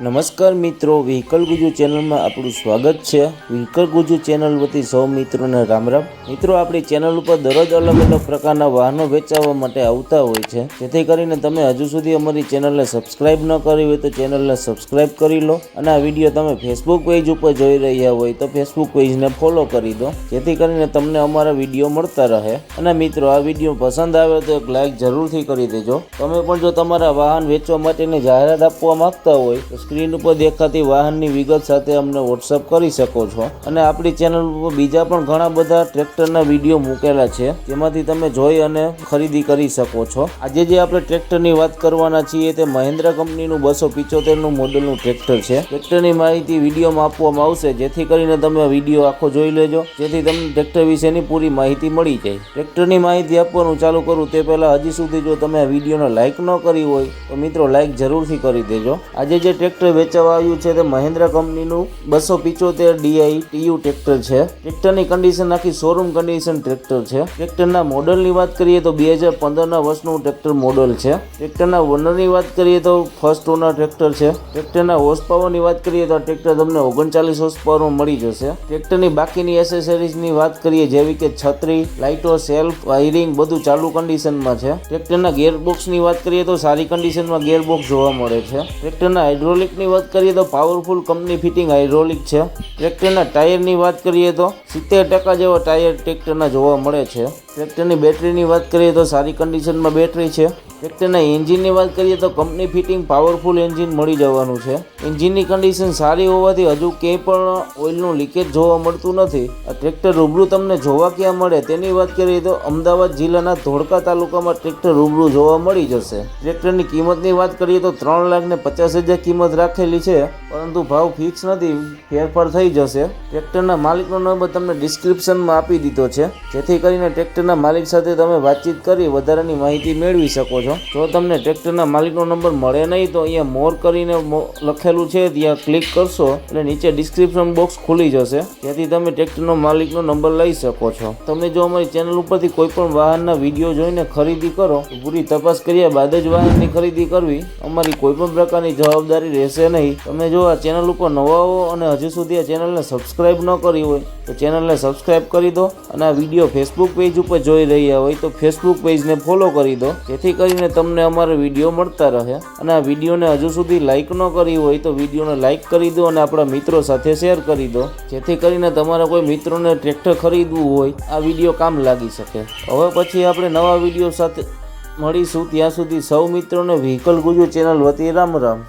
નમસ્કાર મિત્રો વ્હીકલ ગુજુ ચેનલમાં આપણું સ્વાગત છે. વ્હીકલ ગુજુ ચેનલ વતી સૌ મિત્રોને રામ રામ. મિત્રો, આપણી ચેનલ ઉપર દરરોજ અલગ અલગ પ્રકારના વાહનો વેચાવવા માટે આવતા હોય છે. જેથી કરીને તમે હજુ સુધી અમારી ચેનલને સબસ્ક્રાઇબ ન કરી હોય તો ચેનલને સબસ્ક્રાઇબ કરી લો અને આ વીડિયો તમે ફેસબુક પેજ ઉપર જોઈ રહ્યા હોય તો ફેસબુક પેજને ફોલો કરી દો. જેથી કરીને તમને અમારા વીડિયો મળતા રહે. અને મિત્રો, આ વીડિયો પસંદ આવે તો એક લાઇક જરૂરથી કરી દેજો. તમે પણ જો તમારા વાહન વેચવા માટેની જાહેરાત આપવા માંગતા હોય તો સ્ક્રીન ઉપર દેખાતી વાહનની વિગત સાથે અમને વોટ્સઅપ કરી શકો છો. અને આપણી ચેનલ ઉપર બીજા પણ ઘણા બધા ટ્રેક્ટરના વીડિયો મૂકેલા છે, જેમાંથી તમે જોઈ અને ખરીદી કરી શકો છો. આજે જે આપણે ટ્રેક્ટરની વાત કરવાના છીએ તે મહિન્દ્રા કંપનીનું બસો પિચોતેરનું મોડલનું ટ્રેક્ટર છે. ટ્રેક્ટરની માહિતી વિડીયોમાં આપવામાં આવશે, જેથી કરીને તમે વીડિયો આખો જોઈ લેજો, જેથી તમને ટ્રેક્ટર વિશેની પૂરી માહિતી મળી જાય. ટ્રેક્ટરની માહિતી આપવાનું ચાલુ કરું તે પહેલાં હજી સુધી જો તમે વિડીયોને લાઇક ન કરી હોય, તો મિત્રો લાઇક જરૂરથી કરી દેજો. આજે જે ટ્રેક્ટર વેચવા આવ્યું છે. તે મહિન્દ્રા કંપનીનું બસો પિચોતેર ડીઆઈ ટીયુ ટ્રેક્ટર છે. ટ્રેક્ટરની કન્ડિશન આખી શોરૂમ કન્ડિશન ટ્રેક્ટર છે. ટ્રેક્ટરના મોડલની વાત કરીએ તો બે હજાર પંદરના વર્ષનું ટ્રેક્ટર મોડલ છે. ટ્રેક્ટરના ઓનરની વાત કરીએ તો ફર્સ્ટ ઓનર ટ્રેક્ટર છે. ટ્રેક્ટરના હોર્સ પાવરની વાત કરીએ તો આ ટ્રેક્ટર તમને ઓગણચાલીસ હોર્સ પાવરમાં મળી જશે. ટ્રેક્ટરની બાકીની એસેસરીઝની વાત કરીએ જેવી કે છત્રી, લાઇટો સેલ્ફ વાયરિંગ બધું ચાલુ કન્ડિશનમાં છે. ટ્રેક્ટરના ગેરબોક્સની વાત કરીએ તો સારી કન્ડિશનમાં ગેરબોક્સ જોવા મળે છે. ટ્રેક્ટરના હાઇડ્રોલિકની વાત કરીએ તો પાવરફુલ કંપની ફિટિંગ હાઇડ્રોલિક છે. ટ્રેક્ટરના ટાયરની વાત કરીએ તો સિત્તેર ટકા જેવા ટાયર ટ્રેક્ટરના જોવા મળે છે. ટ્રેક્ટરની બેટરીની વાત કરીએ તો સારી કન્ડિશનમાં બેટરી છે. ટ્રેક્ટરના એન્જિનની વાત કરીએ તો કંપની ફિટિંગ પાવરફુલ એન્જિન મળી જવાનું છે. એન્જિનની કન્ડિશન સારી હોવાથી હજુ ક્યાંય પણ ઓઇલનું લીકેજ જોવા મળતું નથી. આ ટ્રેક્ટર રૂબરૂ તમને જોવા ક્યાં મળે તેની વાત કરીએ તો અમદાવાદ જિલ્લાના ધોળકા તાલુકામાં ટ્રેક્ટર રૂબરૂ જોવા મળી જશે. ટ્રેક્ટરની કિંમતની વાત કરીએ તો ત્રણ લાખ ને પચાસ હજાર કિંમત રાખેલી છે, પરંતુ ભાવ ફિક્સ નથી, ફેરફાર થઈ જશે. ટ્રેક્ટરના માલિકનો નંબર તમને ડિસ્ક્રિપ્શનમાં આપી દીધો છે. જેથી કરીને ટ્રેક્ટરના માલિક સાથે તમે વાતચીત કરી વધારાની માહિતી મેળવી શકો છો. જો તમને ટ્રેક્ટરના માલિકનો નંબર મળે નહીં, તો અહીંયા મોર કરીને લખેલું છે, ત્યાં ક્લિક કરશો એટલે નીચે ડિસ્ક્રિપ્શન બોક્સ ખુલી જશે. જેથી તમે ટ્રેક્ટરનો માલિકનો નંબર લઈ શકો છો. તમે જો અમારી ચેનલ ઉપરથી કોઈ પણ વાહનના વીડિયો જોઈને ખરીદી કરો પૂરી તપાસ કર્યા બાદ જ વાહનની ખરીદી કરવી. અમારી કોઈ પણ પ્રકારની જવાબદારી રહેશે નહીં. તમે જો આ ચેનલ ઉપર નવા હો અને હજુ સુધી આ ચેનલને સબસ્ક્રાઇબ ન કરી હોય, તો ચેનલને સબસ્ક્રાઇબ કરી દો અને આ વીડિયો ફેસબુક પેજ ઉપર જોઈ રહ્યા હોય, તો ફેસબુક પેજને ફોલો કરી દો. જેથી કરીને તમને અમારે વીડિયો મળતા રહે અને આ વિડીયોને હજુ સુધી લાઇક ન કરી હોય તો વિડીયોને લાઇક કરી દો અને આપણા મિત્રો સાથે શેર કરી દો. જેથી કરીને તમારા કોઈ મિત્રોને ટ્રેક્ટર ખરીદવું હોય, આ વીડિયો કામ લાગી શકે. હવે પછી આપણે નવા વીડિયો સાથે મળીશું. ત્યાં સુધી સૌ મિત્રોને વ્હીકલ ગુજુ ચેનલ વતી રામ રામ.